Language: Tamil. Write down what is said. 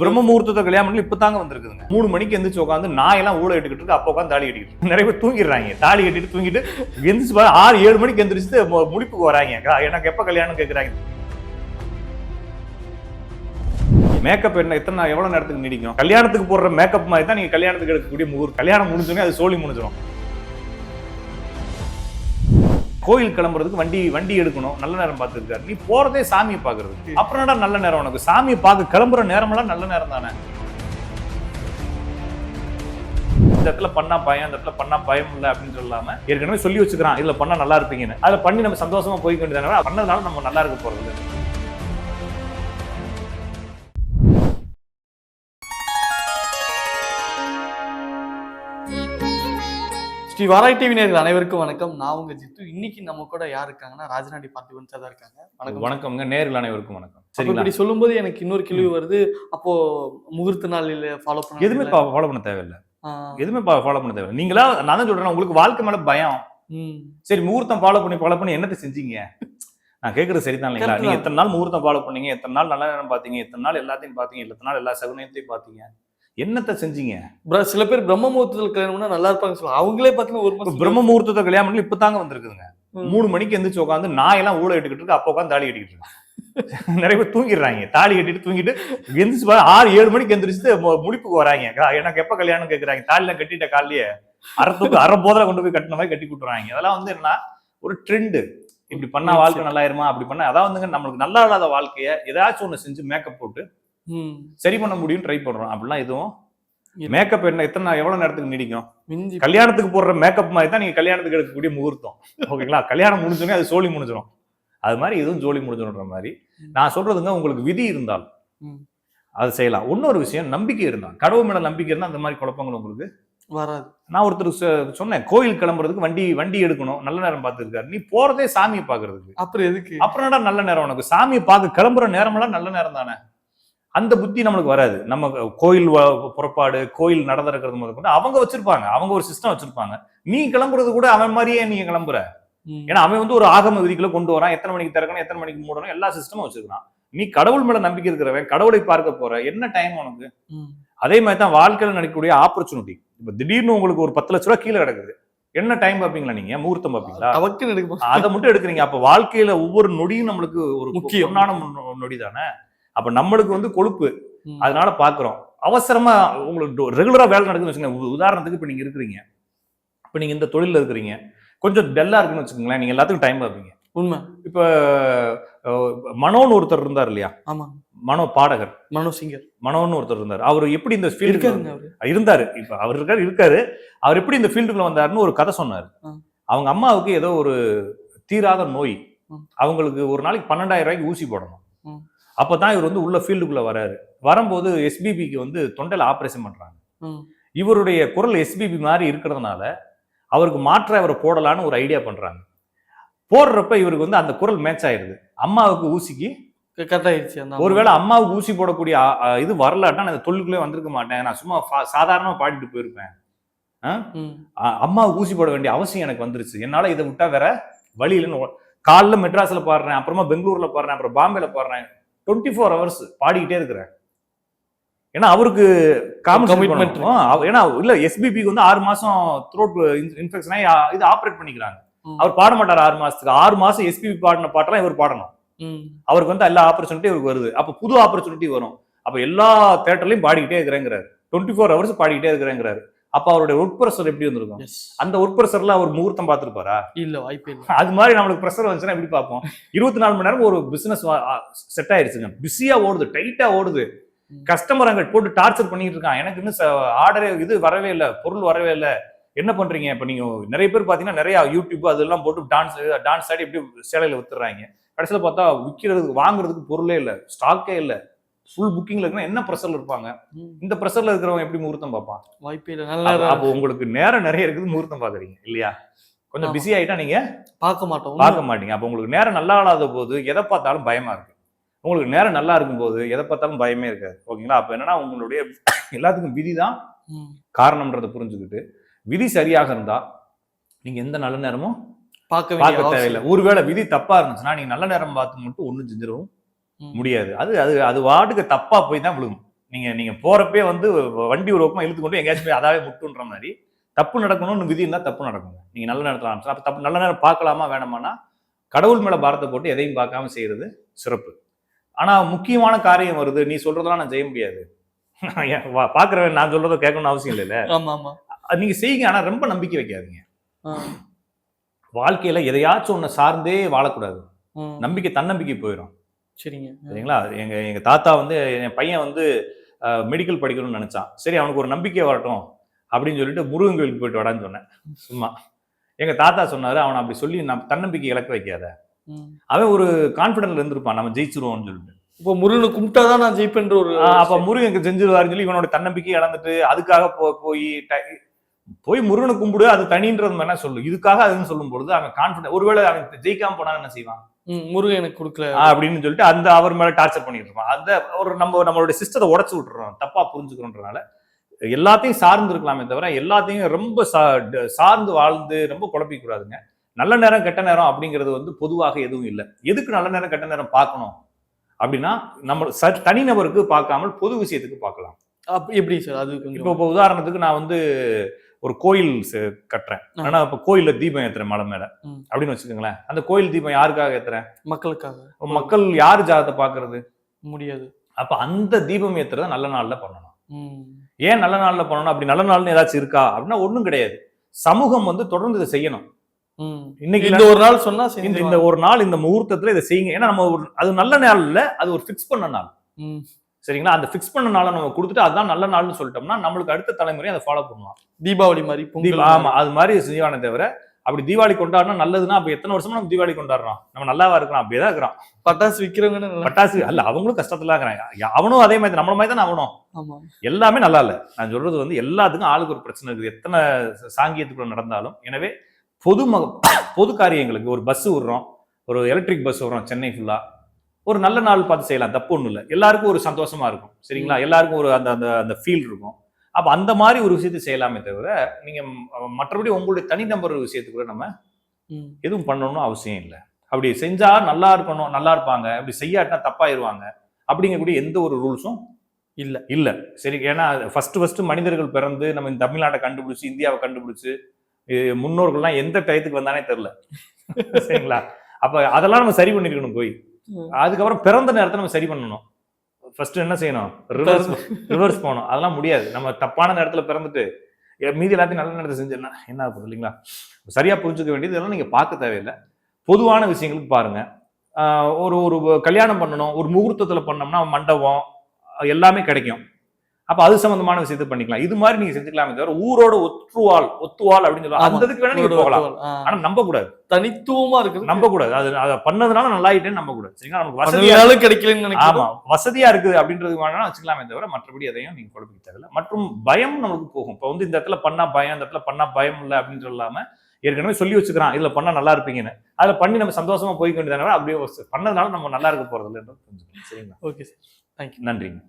பிரம்ம முகூர்த்தத்தை கல்யாணம் பண்ணி இப்ப தாங்க வந்திருக்குதுங்க. மூணு மணிக்கு எந்திரிச்சு உட்காந்து நாயெல்லாம் ஊழ இட்டுக்கிட்டு இருக்கு. அப்போ உட்காந்து தாலி கட்டிக்கிட்டு. நிறைய பேர் தூங்கிடுறாங்க. தாலி கட்டிட்டு தூங்கிட்டு எந்திரிச்சு பாரு, ஆறு ஏழு மணிக்கு எந்திரிச்சு முடிப்புக்கு வராங்க. எனக்கு எப்ப கல்யாணம் கேக்குறாங்க. மேக்கப் என்ன எத்தனை நாள், எவ்வளவு நேரத்துக்கு நீடிக்கும்? கல்யாணத்துக்கு போடுற மேக்கப் மாதிரி தான் நீங்க கல்யாணத்துக்கு எடுக்கக்கூடிய முகூர்த்தம். கல்யாணம் முடிஞ்சோடனே அது சோழி முடிஞ்சிடும் கோயில் கிளம்புறதுக்கு வண்டி வண்டி எடுக்கணும். நல்ல நேரம் பார்த்துருக்காரு. நீ போறதே சாமியை பாக்குறது அப்புறம் என்னடா நல்ல நேரம் உனக்கு? சாமியை பார்க்க கிளம்புற நேரமெல்லாம் நல்ல நேரம் தானே? இந்த இடத்துல பண்ணா பயம் இந்த இடத்துல பண்ணா பயம் இல்லை அப்படின்னு சொல்லாம ஏற்கனவே சொல்லி வச்சுக்கிறான். இதுல பண்ணா நல்லா இருப்பீங்கன்னு. அதை பண்ணி நம்ம சந்தோஷமா போய்க்க வேண்டியதானே பண்ணதுனால நம்ம நல்லா இருக்க போறது ஸ்ரீ வாராய் டிவி நேர்கள் அனைவருக்கும் வணக்கம். நான் உங்க ஜித்து. இன்னைக்கு நம்ம கூட யார் இருக்காங்கன்னா ராஜநாடி பார்த்திபன் சார் தான் இருக்காங்க. வணக்கம் வணக்கம்ங்க. நேரில் அனைவருக்கும் வணக்கம். சரிங்களா? இப்படி சொல்லும்போது எனக்கு இன்னொரு கேள்வி வருது. அப்போ முகூர்த்த நாளில் ஃபாலோ பண்ண எதுவுமே ஃபாலோ பண்ண தேவையில்லை. எதுவுமே ஃபாலோ பண்ண தேவையில்லை. நீங்களா நான் தான் சொல்றேன் உங்களுக்கு வாழ்க்கை மேல பயம். சரி முகூர்த்தம் ஃபாலோ பண்ணி ஃபாலோ பண்ணி என்னத்தை செஞ்சீங்க? நான் கேட்கறது சரிதான் இல்லைங்களா? நீங்க தான். எத்தனை நாள் முகூர்த்தம் ஃபாலோ பண்ணீங்க? எத்தனை நாள் நல்ல நேரம் பார்த்தீங்க? எத்தனை நாள் எல்லாத்தையும் பார்த்தீங்க? எத்தனை நாள் எல்லா சகுனத்தையும் பார்த்தீங்க? என்னத்தை செஞ்சீங்க? சில பேர் பிரம்ம முகூர்த்தத்தில் கல்யாணம்னா நல்லா இருப்பாங்க சொல்லுவாங்க. அவங்களே பார்த்தீங்கன்னா ஒரு பிரம்ம முகூர்த்தத்தை கல்யாணம் பண்ணி இப்ப தாங்க வந்திருக்குதுங்க. மூணு மணிக்கு எந்திரிச்சு உட்காந்து நாயெல்லாம் ஊழ இட்டுக்கிட்டு இருக்கு அப்போ உட்காந்து தாலி கட்டிக்கிட்டு இருக்கு. நிறைய பேர் தூங்கிடுறாங்க. தாலி கட்டிட்டு தூங்கிட்டு எந்திரிச்சு ஆறு ஏழு மணிக்கு எந்திரிச்சு முடிப்புக்கு வராங்க. எனக்கு எப்ப கல்யாணம் கேக்குறாங்க. தாலிலாம் கட்டிட்ட காலையே அறத்துக்கு அரை போதில் கொண்டு போய் கட்டின மாதிரி கட்டி கொடுத்துறாங்க அதெல்லாம் வந்து என்ன ஒரு ட்ரெண்டு இப்படி பண்ணா வாழ்க்கை சரி. நல்லா இருமா அப்படி பண்ணா அதாவது வந்துங்க நம்மளுக்கு நல்லா இல்லாத வாழ்க்கைய ஏதாச்சும் ஒண்ணு செஞ்சு மேக்கப் போட்டு. சரி பண்ண முடியும் ட்ரை பண்றோம். அப்படிலாம் எதுவும். மேக்கப் என்ன எத்தனை எவ்வளவு நேரத்துக்கு நீடிக்கும்? கல்யாணத்துக்கு போடுற மேக்கப் மாதிரி தான் நீங்க கல்யாணத்துக்கு எடுக்கக்கூடிய முகூர்த்தம். ஓகேங்களா? கல்யாணம் முடிஞ்சோடனே அது சோழி முடிஞ்சிடும் அது மாதிரி இதுவும் ஜோலி முடிஞ்சிடும்ன்ற மாதிரி. நான் சொல்றதுங்க உங்களுக்கு விதி இருந்தால். அது செய்யலாம். இன்னொரு விஷயம் நம்பிக்கை இருந்தால். கடவுள் மேல நம்பிக்கை இருந்தால் அந்த மாதிரி குழப்பங்கள் உங்களுக்கு? வராது. நான் ஒருத்தர் சொன்னேன் கோயில் கிளம்புறதுக்கு வண்டி வண்டி எடுக்கணும். நல்ல நேரம் பார்த்துருக்காரு. நீ போறதே சாமியை பார்க்கிறதுக்கு. அப்புறம் எதுக்கு? அப்புறம் நல்ல நேரம் உனக்கு? சாமியை பார்க்க கிளம்புற நேரமெல்லாம் நல்ல நேரம் தானே? அந்த புத்தி நம்மளுக்கு வராது. நம்ம கோயில் புறப்பாடு கோயில் நடந்திருக்கிறது முதல் கொண்டு அவங்க வச்சிருப்பாங்க. அவங்க ஒரு சிஸ்டம் வச்சிருப்பாங்க. நீ கிளம்புறது கூட அவன் மாதிரியே நீங்க கிளம்புற. ஏன்னா அவன் வந்து ஒரு ஆகம விதிக்குள்ள கொண்டு வரான். எத்தனை மணிக்கு திறக்கணும் எத்தனை மணிக்கு மூடணும் எல்லா சிஸ்டமும் வச்சிருக்கான் நீ கடவுள் மேல நம்பிக்கை இருக்கிறவன் கடவுளை பார்க்க போற என்ன டைம் உனக்கு. அதே மாதிரி தான் வாழ்க்கையில நடக்கக்கூடிய ஆப்பர்ச்சுனிட்டி இப்ப திடீர்னு உங்களுக்கு ஒரு பத்து லட்ச ரூபா கீழே கிடக்குது. என்ன டைம் பார்ப்பீங்களா நீங்க? முகூர்த்தம் பார்ப்பீங்களா? அதை மட்டும் எடுக்கிறீங்க. அப்ப வாழ்க்கையில ஒவ்வொரு நொடியும் நம்மளுக்கு ஒரு முக்கியம். பொன்னான முன்னோ- நொடி தானே அப்ப நம்மளுக்கு வந்து கொழுப்பு. அதனால பாக்குறோம். அவசரமா உங்களுக்கு ரெகுலரா வேலை நடக்குதுன்னு வச்சுக்கோங்க. உதாரணத்துக்கு இப்ப நீங்க இருக்கிறீங்க. இப்ப நீங்க இந்த தொழில்ல இருக்கிறீங்க. கொஞ்சம் டல்லா இருக்குன்னு வச்சுக்கோங்களேன். நீங்க எல்லாத்துக்கும் டைம் பார்ப்பீங்க. உண்மை. இப்ப மனோன்னு ஒருத்தர் இருந்தார் இல்லையா? ஆமா. மனோ பாடகர். மனோ சிங்கர். மனோன்னு ஒருத்தர் இருந்தார். அவர் எப்படி இந்த ஃபீல்டு இருக்காருங்க அவரு. இருந்தாரு. இப்ப அவர் இருக்காரு இருக்காரு. அவர் எப்படி இந்த ஃபீல்டுக்குள்ள வந்தாருன்னு ஒரு கதை சொன்னாரு. அவங்க அம்மாவுக்கு ஏதோ ஒரு தீராத நோய். அவங்களுக்கு ஒரு நாளைக்கு பன்னெண்டாயிரம் ரூபாய்க்கு ஊசி போடணும். ம். அப்பதான் இவர் வந்து உள்ள ஃபீல்டுக்குள்ள வராரு. வரும்போது எஸ்பிபிக்கு வந்து தொண்டையில ஆபரேஷன் பண்றாங்க. ம். இவருடைய குரல் எஸ்பிபி மாதிரி இருக்கிறதுனால அவருக்கு மாற்ற அவரை போடலான்னு ஒரு ஐடியா பண்றாங்க. போடுறப்ப இவருக்கு வந்து அந்த குரல் மேட்ச் ஆயிருது. அம்மாவுக்கு ஊசிக்கு அந்த ஒருவேளை அம்மாவுக்கு ஊசி போடக்கூடிய இது வரலாட்டா நான் தொழிலுக்குள்ளே வந்திருக்க மாட்டேன். நான் சும்மா ஃபா- சாதாரணமா பாடிட்டு போயிருப்பேன். அம்மாவுக்கு ஊசி போட வேண்டிய அவசியம் எனக்கு வந்துருச்சு. என்னால இதை விட்டா வேற வழி இல்லைன்னு காலைல மெட்ராஸ்ல பாடுறேன் அப்புறமா பெங்களூர்ல பாடுறேன் அப்புறம் பாம்பேல பாடுறேன். டுவெண்ட்டி ஃபோர் ஹவர்ஸ் பாடிக்கிட்டே இருக்கிறேன் ஏன்னா அவருக்கு Commitment கமிட்மெண்ட் ஏன்னா இல்ல எஸ்பிபிக்கு வந்து ஆறு மாசம் த்ரோட் இன்ஃபெக்ஷன் ஆகி இது ஆப்ரேட் பண்ணிக்கிறாங்க. அவர் பாட மாட்டார் ஆறு மாசத்துக்கு. ஆறு மாசம் எஸ்பிபி பாடின பாட்டெல்லாம் இவர் பாடணும். அவருக்கு வந்து எல்லா ஆப்பர்ச்சுனிட்டி இவருக்கு வருது. அப்ப புது ஆப்பர்ச்சுனிட்டி வரும். அப்ப எல்லா தேட்டர்லயும் பாடிக்கிட்டே இருக்கிறேங்கிறாரு. டுவெண்ட்டி ஃபோர் ஹவர்ஸ் பாடிக்கிட்டே இருக்கிறேங்கிறாரு. அப்ப அவருடைய ஒர்க் ப்ரெஷர் எப்படி வந்திருக்கும். அந்த ஒர்க் ப்ரெஷர்ல அவர் முகூர்த்தம் பார்த்திருப்பாரா? இல்ல வாய்ப்பே இல்ல. அது மாதிரி நம்மளுக்கு ப்ரெஷர் வந்துச்சுன்னா எப்படி பார்ப்போம்? இருபத்தி நாலு மணி நேரம் ஒரு பிசினஸ் செட் ஆயிருச்சுங்க. பிஸியா ஓடுது டைட்டா ஓடுது. கஸ்டமர் அங்க போட்டு டார்ச்சர் பண்ணிட்டு இருக்கான். எனக்கு இன்னும் ஆர்டரே இது வரவே இல்லை பொருள் வரவே இல்லை. என்ன பண்றீங்க? இப்ப நீங்க நிறைய பேர் பாத்தீங்கன்னா நிறைய யூடியூப் அதெல்லாம் போட்டு டான்ஸ் டான்ஸ் ஆடி எப்படி சேலையில வித்துறாங்க கடைசியில பார்த்தா விற்கிறதுக்கு வாங்குறதுக்கு பொருளே இல்லை ஸ்டாக்கே இல்லை. ஃபுல் புக்கிங்ல இருக்குன்னா என்ன ப்ரெஷர்ல இருப்பாங்க. இந்த ப்ரெஷர்ல இருக்கிறவங்க எப்படி முகூர்த்தம் பார்ப்பான்? வாய்ப்பே இல்ல. நல்லா அப்போ உங்களுக்கு நேரம் நிறைய இருக்குது முகூர்த்தம் பாக்குறீங்க இல்லையா? கொஞ்சம். பிஸி ஆயிட்டா நீங்க பார்க்க மாட்டோம். பார்க்க மாட்டீங்க. அப்போ உங்களுக்கு நேரம் நல்லா இல்லாத போது எதை பார்த்தாலும் பயமா இருக்கு. உங்களுக்கு நேரம் நல்லா இருக்கும்போது எதை பார்த்தாலும் பயமே இருக்காது. ஓகேங்களா? அப்ப என்னன்னா உங்களுடைய எல்லாத்துக்கும் விதி தான். காரணம்ன்றதை புரிஞ்சுக்கிட்டு விதி சரியாக இருந்தா நீங்க எந்த நல்ல நேரமும் பார்க்க பார்க்க தேவையில்லை. ஒருவேளை விதி தப்பா இருந்துச்சுன்னா நீங்க நல்ல நேரம் பார்த்து மட்டும் ஒண்ணும் செஞ்சிடவும் ம். முடியாது. அது அது அது வாட்டுக்கு தப்பா போய் தான் விழுகும். நீங்க நீங்க போறப்பே வந்து வண்டி ஒரு பக்கமா இழுத்து கொண்டு எங்கேயாச்சும் போய் அதாவே முட்டுன்ற மாதிரி தப்பு நடக்கணும்னு விதி இருந்தா தப்பு நடக்குங்க. நீங்க நல்ல நேரத்துல ஆரம்பிச்சு அப்ப தப்பு நல்ல நேரம் பார்க்கலாமா வேணாமான்னா கடவுள் மேல பாரத்தை போட்டு எதையும் பார்க்காம செய்யறது சிறப்பு. ஆனா முக்கியமான காரியம் வருது. நீ சொல்றதெல்லாம் நான் செய்ய முடியாது. பார்க்கறவன் நான் சொல்றதை கேட்கணும்னு அவசியம் இல்லைல்ல ஆமா ஆமா அது நீங்க செய்யுங்க. ஆனா ரொம்ப நம்பிக்கை வைக்காதீங்க. வாழ்க்கையில எதையாச்சும் ஒண்ணு சார்ந்தே வாழக்கூடாது. நம்பிக்கை தன்னம்பிக்கை போயிடும் சரிங்க. சரிங்களா? எங்க எங்க தாத்தா வந்து என் பையன் வந்து மெடிக்கல் படிக்கணும்னு நினைச்சான். சரி அவனுக்கு ஒரு நம்பிக்கை வரட்டும் அப்படின்னு சொல்லிட்டு முருகன் கோயிலுக்கு போயிட்டு வாடான்னு சொன்னேன். சும்மா. எங்க தாத்தா சொன்னாரு அவனை அப்படி சொல்லி தன்னம்பிக்கை இழக்க வைக்காத. அவன் ஒரு கான்பிடன்ட்ல இருந்திருப்பான் நம்ம ஜெயிச்சிருவோம்னு சொல்லிட்டு. இப்போ முருகனை கும்பிட்டாதான் நான் ஜெயிப்பேன்ற ஒரு அப்ப முருகன் எங்க செஞ்சிருவாருன்னு சொல்லி இவனோட தன்னம்பிக்கை இழந்துட்டு அதுக்காக போ போய் ட- போய் முருகனை கும்பிடு அது தனின்றது என்ன சொல்லு. இதுக்காக அதுன்னு சொல்லும் பொழுது அவன் கான்பிடன்ட் ஒருவேளை அவன் ஜெயிக்காம போனா என்ன செய்வான்? ம், முருகன் எனக்கு கொடுக்கல. அப்படின்னு சொல்லிட்டு அந்த அவர் மேல டார்ச்சர் பண்ணிட்டு இருப்பான். அந்த ஒரு நம்ம நம்மளுடைய சிஸ்டத்தை உடச்சு விட்டுறோம் தப்பா புரிஞ்சுக்கிறோன்றனால எல்லாத்தையும் சார்ந்து இருக்கலாமே தவிர எல்லாத்தையும் ரொம்ப சார்ந்து வாழ்ந்து ரொம்ப குழப்பிக்க கூடாதுங்க. நல்ல நேரம் கெட்ட நேரம் அப்படிங்கிறது வந்து பொதுவாக எதுவும் இல்லை. எதுக்கு நல்ல நேரம் கெட்ட நேரம் பார்க்கணும்? அப்படின்னா நம்ம ச- தனிநபருக்கு பார்க்காமல் பொது விஷயத்துக்கு பார்க்கலாம். எப்படி சார்? அது இப்போ இப்போ உதாரணத்துக்கு நான் வந்து ஒரு கோயில் கட்டுறேன். ஆனா இப்போ கோயில்ல தீபம் ஏத்துறேன் மலை மேல. அப்படின்னு வச்சுக்கோங்களேன். அந்த கோயில் தீபம் யாருக்காக ஏத்துறேன்? மக்களுக்காக. மக்கள் யார் ஜாதத்தை பாக்குறது? முடியாது. அப்ப அந்த தீபம் ஏத்துறத நல்ல நாள்ல பண்ணணும். ஏன் நல்ல நாள்ல பண்ணணும்? அப்படி நல்ல நாள்னு ஏதாச்சும் இருக்கா? அப்படின்னா ஒண்ணும் கிடையாது. சமூகம் வந்து தொடர்ந்து இதை செய்யணும். இன்னைக்கு இந்த ஒரு நாள் சொன்னா இந்த. ஒரு நாள் இந்த முகூர்த்தத்துல இதை செய்யுங்க. ஏன்னா நம்ம அது நல்ல நாள் இல்ல அது ஒரு ஃபிக்ஸ் பண்ண நாள். சரிங்களா? அந்த ஃபிக்ஸ் பண்ண நாளை நம்ம கொடுத்துட்டு அதுதான் நல்ல நாள்னு சொல்லிட்டோம்னா நம்மளுக்கு அடுத்த தலைமுறை அதை ஃபாலோ பண்ணுவான் தீபாவளி மாதிரி ஆமா அது மாதிரி செய்வானே தவிர அப்படி தீபாவளி கொண்டாடினா நல்லதுன்னா அப்ப எத்தனை வருஷமா நம்ம தீபாவளி கொண்டாடுறோம்? நம்ம நல்லாவா இருக்கிறோம்? அப்படியே தான் இருக்கிறோம். பட்டாசு விக்கிறவங்கன்னு நல்லா- பட்டாசு அல்ல அவங்களும் கஷ்டத்துல இருக்கிறாங்க. அவனும் அதே மாதிரி நம்மள மாதிரி தான் அவனும். எல்லாமே நல்லா இல்ல. நான் சொல்றது வந்து எல்லாத்துக்கும் ஆளுக்கு ஒரு பிரச்சனை இருக்குது. எத்தனை சாங்கியத்துக்குள்ள நடந்தாலும் எனவே பொது பொது காரியங்களுக்கு ஒரு பஸ் விடுறோம். ஒரு எலக்ட்ரிக் பஸ் விடுறோம் சென்னை ஃபுல்லா ஒரு நல்ல நாள் பார்த்து செய்யலாம். தப்பு ஒண்ணும் இல்லை. எல்லாருக்கும் ஒரு சந்தோஷமா இருக்கும். சரிங்களா? எல்லாருக்கும் ஒரு அந்த அந்த அந்த ஃபீல் இருக்கும். அப்ப அந்த மாதிரி ஒரு விஷயத்தை செய்யலாமே தவிர நீங்க ம- மற்றபடி உங்களுடைய தனிநபர் விஷயத்துக்குள்ள நம்ம. எதுவும் பண்ணணும்னு அவசியம் இல்லை. அப்படி செஞ்சா நல்லா இருக்கணும் நல்லா இருப்பாங்க. அப்படி செய்யாட்டினா தப்பாயிருவாங்க. அப்படிங்கக்கூடிய எந்த ஒரு ரூல்ஸும் இல்ல. இல்ல. சரி ஏன்னா ஃபர்ஸ்ட் ஃபர்ஸ்ட் மனிதர்கள் பிறந்து நம்ம இந்த தமிழ்நாட்டை கண்டுபிடிச்சு இந்தியாவை கண்டுபிடிச்சு முன்னோர்கள்லாம் எந்த டயத்துக்கு வந்தானே தெரியல. சரிங்களா? அப்ப அதெல்லாம் நம்ம சரி பண்ணிருக்கணும் போய். அதுக்கப்புறம் பிறந்த நேரத்தை நம்ம சரி பண்ணணும். ஃபர்ஸ்ட் என்ன செய்யணும்? ரிவர்ஸ் ரிவர்ஸ் போகணும். அதெல்லாம் முடியாது. நம்ம தப்பான நேரத்துல பிறந்துட்டு மீதி எல்லாத்தையும் நல்ல நேரத்தை செஞ்சோம்னா என்ன ஆகுது இல்லைங்களா? சரியா புரிஞ்சுக்க வேண்டியது இதெல்லாம் நீங்க பார்க்க தேவையில்லை. பொதுவான விஷயங்களுக்கு பாருங்க. ஒரு ஒரு கல்யாணம் பண்ணணும் ஒரு முகூர்த்தத்துல பண்ணோம்னா மண்டபம் எல்லாமே கிடைக்கும். அப்ப அது சம்பந்தமான விஷயத்தை பண்ணிக்கலாம். இது மாதிரி நீங்க செஞ்சுக்கலாமே தவிர ஊரோட ஒற்றுவாள் ஒத்துவாள் அப்படின்னு சொல்லுவாங்க. ஆமா. அந்த இதுக்கு வேணா நீங்க போகலாம். ஆனா நம்ப கூடாது தனித்துவமா இருக்குது. நம்ப கூடாது அது அதை பண்ணதுனால நல்லா ஆயிட்டேன்னு நம்ப கூடாது சரிங்களா? நமக்கு வசதியா பதினாலும் கிடைக்கலன்னு ஆமா. வசதியா இருக்குது அப்படின்றது வேணா வச்சுக்கலாமே தவிர மற்றபடி எதையும் நீங்க குழப்பிக்க தேவையில்ல. மற்றும் பயம் நமக்கு போகும். இப்போ வந்து இந்த இடத்துல பண்ணா பயம் இந்த இடத்துல பண்ணா பயம் இல்லை அப்படின்னு சொல்லாம ஏற்கனவே சொல்லி வச்சுக்கிறான். இதுல பண்ணா நல்லா இருப்பீங்கன்னு. அதுல பண்ணி நம்ம சந்தோஷமா போய்க்க வேண்டியதான அப்படியே பண்ணதுனால நம்ம நல்லா இருக்க போறது இல்லைன்றது புரிஞ்சுக்கணும் சரிங்களா ஓகே சார் நன்றிங்க.